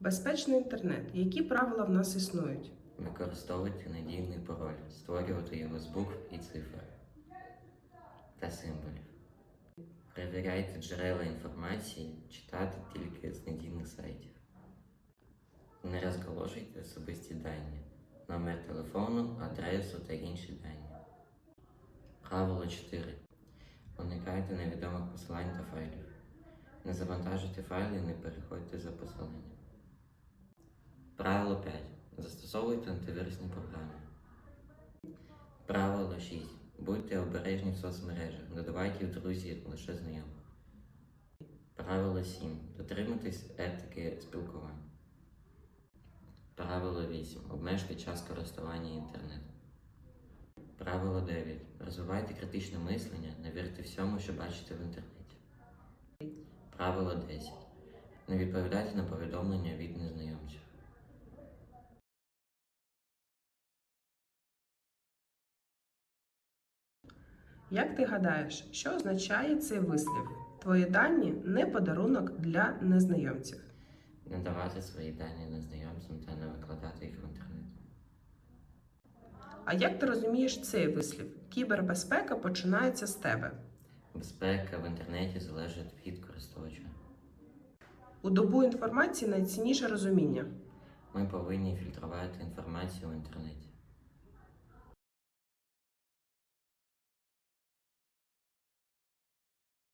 Безпечний інтернет. Які правила в нас існують? Використовувати надійний пароль, створювати його з букв і цифр та символів. Перевіряйте джерела інформації, читати тільки з надійних сайтів. Не розголошуйте особисті дані, номер телефону, адресу та інші дані. Правило 4. Уникайте невідомих посилань та файлів. Не завантажуйте файли і не переходьте за посиланням. Правило 5. Застосовуйте антивірусні програми. Правило 6. Будьте обережні в соцмережах. Додавайте в друзі лише знайомих. Правило 7. Дотримуйтесь етики спілкування. Правило 8. Обмежте час користування інтернетом. Правило 9. Розвивайте критичне мислення, не вірте всьому, що бачите в інтернеті. Правило 10. Не відповідайте на повідомлення від незнайомців. Як ти гадаєш, що означає цей вислів? Твої дані не подарунок для незнайомців. Не давати свої дані незнайомцям та не викладати їх в інтернет. А як ти розумієш цей вислів? Кібербезпека починається з тебе. Безпека в інтернеті залежить від користувача. У добу інформації найцінніше розуміння. Ми повинні фільтрувати інформацію в інтернеті.